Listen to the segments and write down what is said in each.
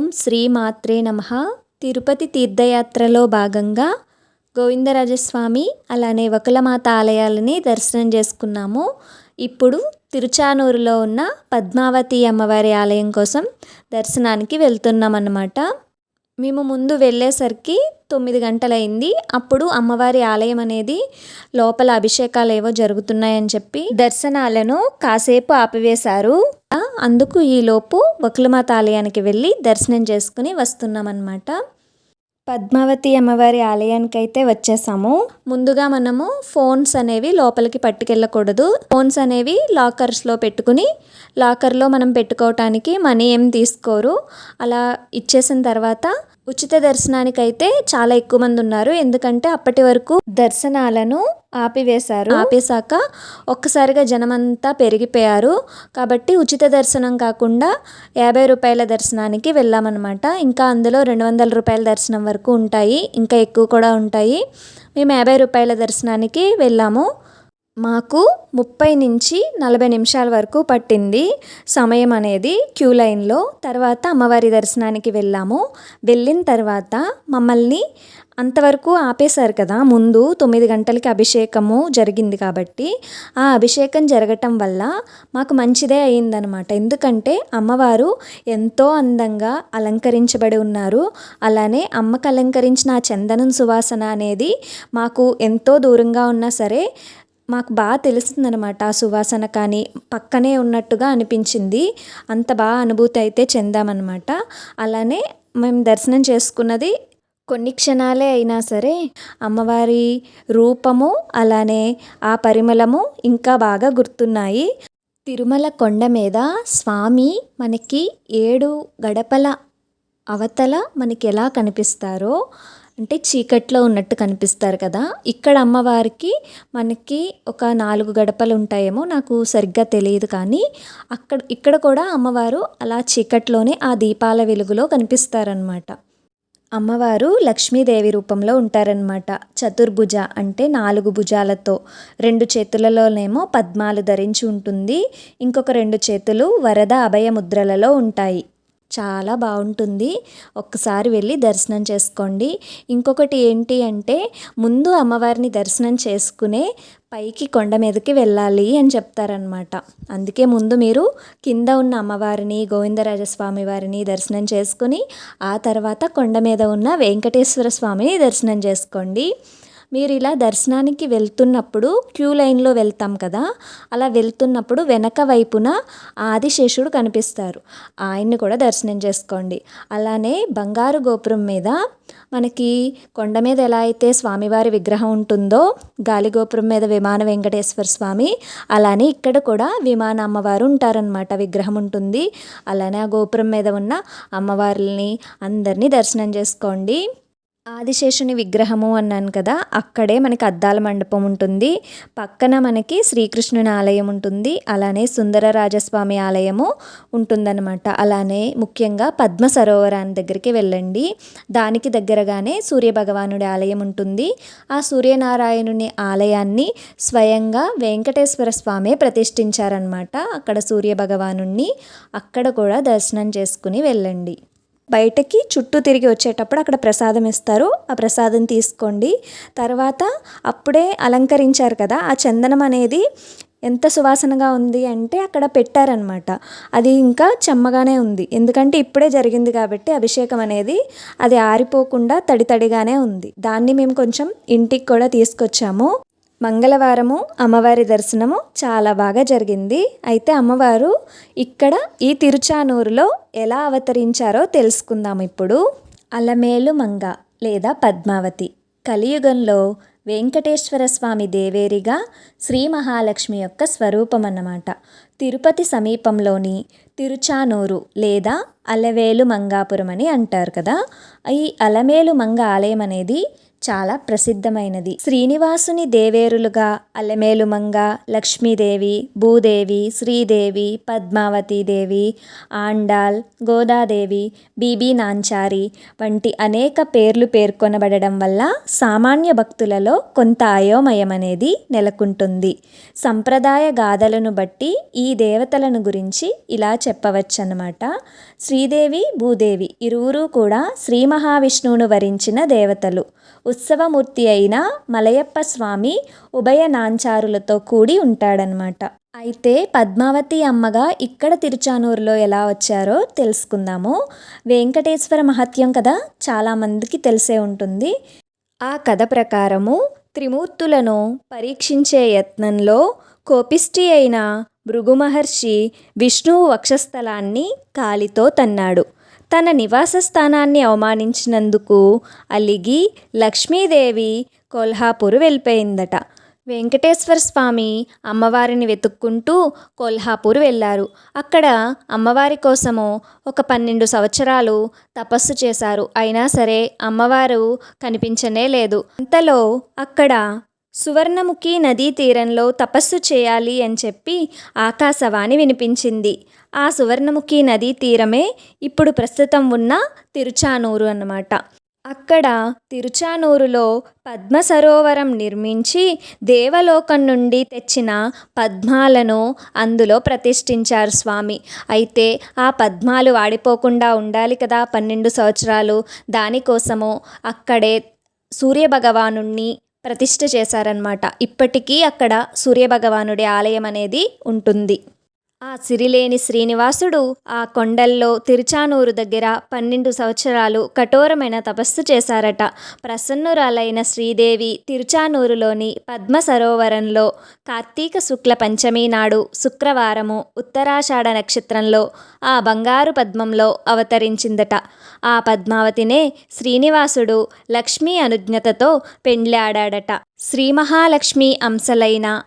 ఓం శ్రీ మాత్రే నమ. తిరుపతి తీర్థయాత్రలో భాగంగా గోవిందరాజస్వామి అలానే వకులమాత ఆలయాలని దర్శనం చేసుకున్నాము. ఇప్పుడు తిరుచానూరులో ఉన్న పద్మావతి అమ్మవారి ఆలయం కోసం దర్శనానికి వెళ్తున్నాం అన్నమాట మేము ముందు వెళ్ళేసరికి తొమ్మిది గంటలైంది. అప్పుడు అమ్మవారి ఆలయం అనేది లోపల అభిషేకాలు ఏవో జరుగుతున్నాయని చెప్పి దర్శనాలను కాసేపు ఆపివేశారు. అందుకు ఈలోపు వకులమాత ఆలయానికి వెళ్ళి దర్శనం చేసుకుని వస్తున్నామన్నమాట. పద్మావతి అమ్మవారి ఆలయానికి అయితే వచ్చేసాము. ముందుగా మనము ఫోన్స్ అనేవి లోపలికి పట్టుకెళ్ళకూడదు. ఫోన్స్ అనేవి లాకర్స్లో పెట్టుకుని లాకర్లో మనం పెట్టుకోవటానికి మనీ ఏం తీసుకోరు. అలా ఇచ్చేసిన తర్వాత ఉచిత దర్శనానికైతే చాలా ఎక్కువ మంది ఉన్నారు. ఎందుకంటే అప్పటి వరకు దర్శనాలను ఆపివేశారు. ఆపేశాక ఒక్కసారిగా జనమంతా పెరిగిపోయారు. కాబట్టి ఉచిత దర్శనం కాకుండా యాభై రూపాయల దర్శనానికి వెళ్ళామన్నమాట. ఇంకా అందులో రెండు వందల రూపాయల దర్శనం వరకు ఉంటాయి. ఇంకా ఎక్కువ కూడా ఉంటాయి. మేము యాభై రూపాయల దర్శనానికి వెళ్ళాము. మాకు ముప్పై నుంచి నలభై నిమిషాల వరకు పట్టింది సమయం అనేది క్యూ లైన్లో. తర్వాత అమ్మవారి దర్శనానికి వెళ్ళాము. వెళ్ళిన తర్వాత మమ్మల్ని అంతవరకు ఆపేశారు కదా. ముందు తొమ్మిది గంటలకి అభిషేకము జరిగింది కాబట్టి ఆ అభిషేకం జరగటం వల్ల మాకు మంచిదే అయిందనమాట ఎందుకంటే అమ్మవారు ఎంతో అందంగా అలంకరించబడి ఉన్నారు. అలానే అమ్మకు అలంకరించిన ఆ చందనం సువాసన అనేది మాకు ఎంతో దూరంగా ఉన్నా సరే మాకు బాగా తెలుస్తుందనమాట ఆ సువాసన కానీ పక్కనే ఉన్నట్టుగా అనిపించింది. అంత బాగా అనుభూతి అయితే చెందామన్నమాట. అలానే మేము దర్శనం చేసుకున్నది కొన్ని క్షణాలే అయినా సరే అమ్మవారి రూపము అలానే ఆ పరిమళము ఇంకా బాగా గుర్తున్నాయి. తిరుమల కొండ మీద స్వామి మనకి ఏడు గడపల అవతల మనకి ఎలా కనిపిస్తారో అంటే చీకట్లో ఉన్నట్టు కనిపిస్తారు కదా. ఇక్కడ అమ్మవారికి మనకి ఒక నాలుగు గడపలు ఉంటాయేమో నాకు సరిగ్గా తెలియదు కానీ అక్కడ ఇక్కడ కూడా అమ్మవారు అలా చీకట్లోనే ఆ దీపాల వెలుగులో కనిపిస్తారనమాట అమ్మవారు లక్ష్మీదేవి రూపంలో ఉంటారనమాట చతుర్భుజ అంటే నాలుగు భుజాలతో. రెండు చేతులలోనేమో పద్మాలు ధరించి ఉంటుంది. ఇంకొక రెండు చేతులు వరద అభయ ముద్రలలో ఉంటాయి. చాలా బాగుంటుంది. ఒక్కసారి వెళ్ళి దర్శనం చేసుకోండి. ఇంకొకటి ఏంటి అంటే ముందు అమ్మవారిని దర్శనం చేసుకునే పైకి కొండ మీదకి వెళ్ళాలి అని చెప్తారనమాట అందుకే ముందు మీరు కింద ఉన్న అమ్మవారిని గోవిందరాజస్వామి వారిని దర్శనం చేసుకుని ఆ తర్వాత కొండ మీద ఉన్న వెంకటేశ్వర స్వామిని దర్శనం చేసుకోండి. మీరు ఇలా దర్శనానికి వెళ్తున్నప్పుడు క్యూ లైన్లో వెళ్తాం కదా అలా వెళ్తున్నప్పుడు వెనక వైపున ఆదిశేషుడు కనిపిస్తారు. ఆయన్ని కూడా దర్శనం చేసుకోండి. అలానే బంగారు గోపురం మీద మనకి కొండ మీద ఎలా అయితే స్వామివారి విగ్రహం ఉంటుందో గాలి గోపురం మీద విమాన వెంకటేశ్వర స్వామి అలానే ఇక్కడ కూడా విమాన అమ్మవారు ఉంటారనమాట విగ్రహం ఉంటుంది. అలానే ఆ గోపురం మీద ఉన్న అమ్మవారిని అందరినీ దర్శనం చేసుకోండి. ఆదిశేషుని విగ్రహము అన్నాను కదా అక్కడే మనకి అద్దాల మండపం ఉంటుంది. పక్కన మనకి శ్రీకృష్ణుని ఆలయం ఉంటుంది. అలానే సుందర రాజస్వామి ఆలయము ఉంటుందన్నమాట. అలానే ముఖ్యంగా పద్మ సరోవరాన్ని దగ్గరికి వెళ్ళండి. దానికి దగ్గరగానే సూర్యభగవానుడి ఆలయం ఉంటుంది. ఆ సూర్యనారాయణుని ఆలయాన్ని స్వయంగా వెంకటేశ్వర స్వామి ప్రతిష్ఠించారనమాట అక్కడ సూర్యభగవానుణ్ణి అక్కడ కూడా దర్శనం చేసుకుని వెళ్ళండి. బయటకి చుట్టూ తిరిగి వచ్చేటప్పుడు అక్కడ ప్రసాదం ఇస్తారు. ఆ ప్రసాదం తీసుకోండి. తర్వాత అప్పుడే అలంకరించారు కదా ఆ చందనం అనేది ఎంత సువాసనగా ఉంది అంటే అక్కడ పెట్టారనమాట అది ఇంకా చెమ్మగానే ఉంది. ఎందుకంటే ఇప్పుడే జరిగింది కాబట్టి అభిషేకం అనేది అది ఆరిపోకుండా తడి తడిగానే ఉంది. దాన్ని మేము కొంచెం ఇంటికి కూడా తీసుకొచ్చాము. మంగళవారము అమ్మవారి దర్శనము చాలా బాగా జరిగింది. అయితే అమ్మవారు ఇక్కడ ఈ తిరుచానూరులో ఎలా అవతరించారో తెలుసుకుందాం ఇప్పుడు. అలమేలు మంగ లేదా పద్మావతి కలియుగంలో వెంకటేశ్వర స్వామి దేవేరిగా శ్రీ మహాలక్ష్మి యొక్క స్వరూపం అన్నమాట తిరుపతి సమీపంలోని తిరుచానూరు లేదా అలవేలు మంగాపురం అని అంటారు కదా. ఈ అలమేలు మంగ ఆలయం అనేది చాలా ప్రసిద్ధమైనది. శ్రీనివాసుని దేవేరులుగా అలమేలుమంగ లక్ష్మీదేవి భూదేవి శ్రీదేవి పద్మావతీదేవి ఆండాల్ గోదాదేవి బీబీ నాంచారి వంటి అనేక పేర్లు పేర్కొనబడడం వల్ల సామాన్య భక్తులలో కొంత అయోమయం అనేది నెలకొంటుంది. సంప్రదాయ గాథలను బట్టి ఈ దేవతలను గురించి ఇలా చెప్పవచ్చన్నమాట. శ్రీదేవి భూదేవి ఇరువురు కూడా శ్రీ మహావిష్ణువును వరించిన దేవతలు. ఉత్సవమూర్తి అయిన మలయప్ప స్వామి ఉభయ నాంచారులతో కూడి ఉంటాడనమాట అయితే పద్మావతి అమ్మగా ఇక్కడ తిరుచానూరులో ఎలా వచ్చారో తెలుసుకుందాము. వెంకటేశ్వర మహత్యం కదా చాలామందికి తెలిసే ఉంటుంది. ఆ కథ ప్రకారము త్రిమూర్తులను పరీక్షించే యత్నంలో కోపిష్టి అయిన భృగు మహర్షి విష్ణువు వక్షస్థలాన్ని కాలితో తన్నాడు. తన నివాస స్థానాన్ని అవమానించినందుకు అలిగి లక్ష్మీదేవి కొల్హాపూర్ వెళ్ళిపోయిందట. వెంకటేశ్వర స్వామి అమ్మవారిని వెతుక్కుంటూ కొల్హాపూర్ వెళ్ళారు. అక్కడ అమ్మవారి కోసము ఒక పన్నెండు సంవత్సరాలు తపస్సు చేశారు. అయినా సరే అమ్మవారు కనిపించనే లేదు. అంతలో అక్కడ సువర్ణముఖి నదీ తీరంలో తపస్సు చేయాలి అని చెప్పి ఆకాశవాణి వినిపించింది. ఆ సువర్ణముఖి నదీ తీరమే ఇప్పుడు ప్రస్తుతం ఉన్న తిరుచానూరు అన్నమాట. అక్కడ తిరుచానూరులో పద్మ సరోవరం నిర్మించి దేవలోకం నుండి తెచ్చిన పద్మాలను అందులో ప్రతిష్ఠించారు స్వామి. అయితే ఆ పద్మాలు వాడిపోకుండా ఉండాలి కదా పన్నెండు సంవత్సరాలు. దానికోసము అక్కడే సూర్యభగవాను ప్రతిష్ట చేశారనమాట ఇప్పటికీ అక్కడ సూర్యభగవానుడి ఆలయం అనేది ఉంటుంది. ఆ సిరిలేని శ్రీనివాసుడు ఆ కొండల్లో తిరుచానూరు దగ్గర పన్నెండు సంవత్సరాలు కఠోరమైన తపస్సు చేశారట. ప్రసన్నురాలైన శ్రీదేవి తిరుచానూరులోని పద్మ సరోవరంలో కార్తీక శుక్ల పంచమి నాడు శుక్రవారము ఉత్తరాషాఢ నక్షత్రంలో ఆ బంగారు పద్మంలో అవతరించిందట. ఆ పద్మావతినే శ్రీనివాసుడు లక్ష్మీ అనుజ్ఞతతో పెండ్లాడాడట. శ్రీ మహాలక్ష్మి అంశలైన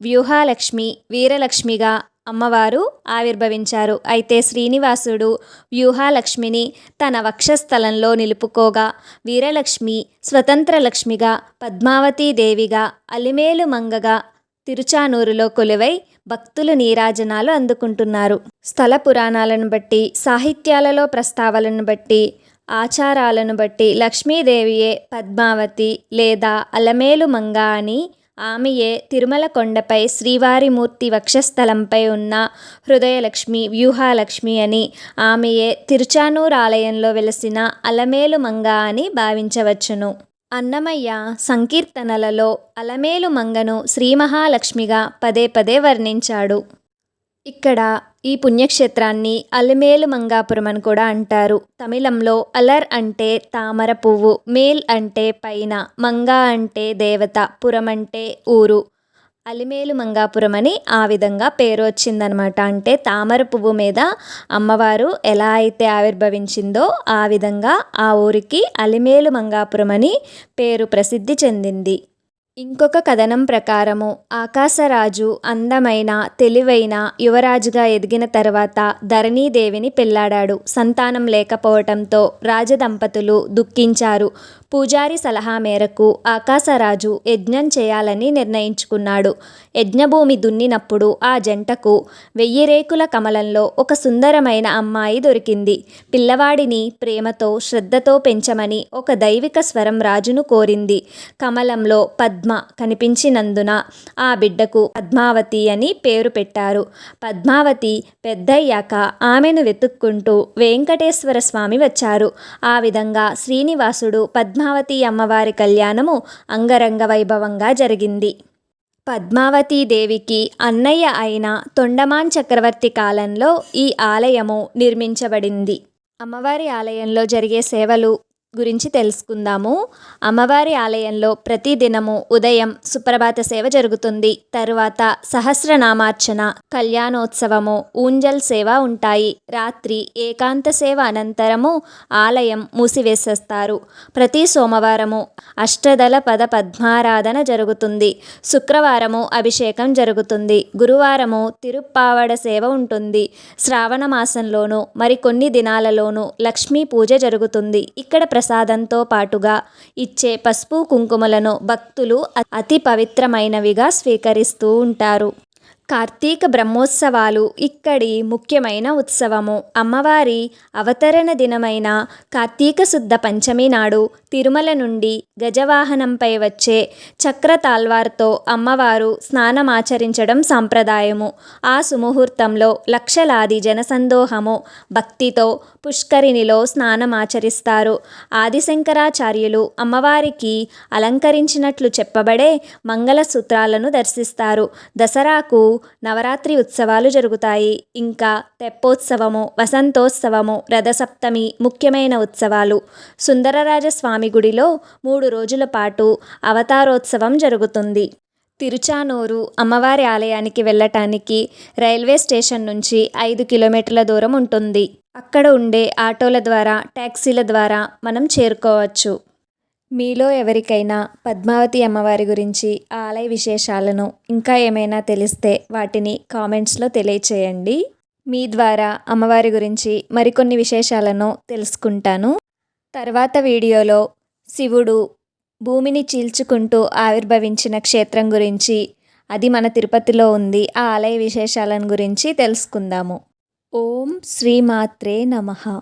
వ్యూహాలక్ష్మి వీరలక్ష్మిగా అమ్మవారు ఆవిర్భవించారు. అయితే శ్రీనివాసుడు వ్యూహాలక్ష్మిని తన వక్షస్థలంలో నిలుపుకోగా వీరలక్ష్మి స్వతంత్ర లక్ష్మిగా పద్మావతీ దేవిగా అలిమేలు మంగగా తిరుచానూరులో కొలువై భక్తులు నీరాజనాలు అందుకుంటున్నారు. స్థల పురాణాలను బట్టి సాహిత్యాలలో ప్రస్తావలను బట్టి ఆచారాలను బట్టి లక్ష్మీదేవియే పద్మావతి లేదా అలమేలు మంగ అని ఆమెయే తిరుమల కొండపై శ్రీవారిమూర్తి వక్షస్థలంపై ఉన్న హృదయలక్ష్మి వ్యూహాలక్ష్మి అని ఆమెయే తిరుచానూర్ ఆలయంలో వెలసిన అలమేలు మంగ అని భావించవచ్చును. అన్నమయ్య సంకీర్తనలలో అలమేలు మంగను శ్రీ మహాలక్ష్మిగా పదే పదే వర్ణించాడు. ఇక్కడ ఈ పుణ్యక్షేత్రాన్ని అలిమేలు మంగాపురం అని కూడా అంటారు. తమిళంలో అలర్ అంటే తామర పువ్వు మేల్ అంటే పైన మంగా అంటే దేవత పురం అంటే ఊరు. అలిమేలు మంగాపురం అని ఆ విధంగా పేరు వచ్చిందనమాట అంటే తామర పువ్వు మీద అమ్మవారు ఎలా అయితే ఆవిర్భవించిందో ఆ విధంగా ఆ ఊరికి అలిమేలు మంగాపురం అని పేరు ప్రసిద్ధి చెందింది. ఇంకొక కథనం ప్రకారము ఆకాశరాజు అందమైన తెలివైన యువరాజుగా ఎదిగిన తర్వాత ధరణీదేవిని పెళ్ళాడాడు. సంతానం లేకపోవటంతో రాజదంపతులు దుఃఖించారు. పూజారి సలహా మేరకు ఆకాశరాజు యజ్ఞం చేయాలని నిర్ణయించుకున్నాడు. యజ్ఞభూమి దున్నినప్పుడు ఆ జంటకు వెయ్యి రేకుల కమలంలో ఒక సుందరమైన అమ్మాయి దొరికింది. పిల్లవాడిని ప్రేమతో శ్రద్ధతో పెంచమని ఒక దైవిక స్వరం రాజును కోరింది. కమలంలో పద్మ కనిపించినందున ఆ బిడ్డకు పద్మావతి అని పేరు పెట్టారు. పద్మావతి పెద్దయ్యాక ఆమెను వెతుక్కుంటూ వెంకటేశ్వర స్వామి వచ్చారు. ఆ విధంగా శ్రీనివాసుడు పద్మావతి అమ్మవారి కళ్యాణము అంగరంగ వైభవంగా జరిగింది. పద్మావతీదేవికి అన్నయ్య అయిన తొండమాన్ చక్రవర్తి కాలంలో ఈ ఆలయము నిర్మించబడింది. అమ్మవారి ఆలయంలో జరిగే సేవలు గురించి తెలుసుకుందాము. అమ్మవారి ఆలయంలో ప్రతిదినము ఉదయం సుప్రభాత సేవ జరుగుతుంది. తరువాత సహస్రనామార్చన కళ్యాణోత్సవము ఊంజల్ సేవ ఉంటాయి. రాత్రి ఏకాంత సేవ అనంతరము ఆలయం మూసివేసేస్తారు. ప్రతి సోమవారము అష్టదళ పద పద్మారాధన జరుగుతుంది. శుక్రవారము అభిషేకం జరుగుతుంది. గురువారము తిరుప్పావడ సేవ ఉంటుంది. శ్రావణ మాసంలోను మరికొన్ని దినాలలోనూ లక్ష్మీ పూజ జరుగుతుంది. ఇక్కడ ప్రసాదంతో పాటుగా ఇచ్చే పసుపు కుంకుమలను భక్తులు అతి పవిత్రమైనవిగా స్వీకరిస్తూ ఉంటారు. కార్తీక బ్రహ్మోత్సవాలు ఇక్కడి ముఖ్యమైన ఉత్సవము. అమ్మవారి అవతరణ దినమైన కార్తీక శుద్ధ పంచమి నాడు తిరుమల నుండి గజవాహనంపై వచ్చే చక్ర తాల్వార్తో అమ్మవారు స్నానమాచరించడం సాంప్రదాయము. ఆ సుముహూర్తంలో లక్షలాది జనసందోహము భక్తితో పుష్కరిణిలో స్నానమాచరిస్తారు. ఆదిశంకరాచార్యులు అమ్మవారికి అలంకరించినట్లు చెప్పబడే మంగళసూత్రాలను దర్శిస్తారు. దసరాకు నవరాత్రి ఉత్సవాలు జరుగుతాయి. ఇంకా తెప్పోత్సవము వసంతోత్సవము రథసప్తమి ముఖ్యమైన ఉత్సవాలు. సుందరరాజస్వామి గుడిలో మూడు రోజుల పాటు అవతారోత్సవం జరుగుతుంది. తిరుచానూరు అమ్మవారి ఆలయానికి వెళ్ళటానికి రైల్వే స్టేషన్ నుంచి ఐదు కిలోమీటర్ల దూరం ఉంటుంది. అక్కడ ఉండే ఆటోల ద్వారా ట్యాక్సీల ద్వారా మనం చేరుకోవచ్చు. మీలో ఎవరికైనా పద్మావతి అమ్మవారి గురించి ఆలయ విశేషాలను ఇంకా ఏమైనా తెలిస్తే వాటిని కామెంట్స్లో తెలియచేయండి. మీ ద్వారా అమ్మవారి గురించి మరికొన్ని విశేషాలను తెలుసుకుంటాను. తర్వాత వీడియోలో శివుడు భూమిని చీల్చుకుంటూ ఆవిర్భవించిన క్షేత్రం గురించి అది మన తిరుపతిలో ఉంది ఆ ఆలయ విశేషాలను గురించి తెలుసుకుందాము. ఓం శ్రీమాత్రే నమః.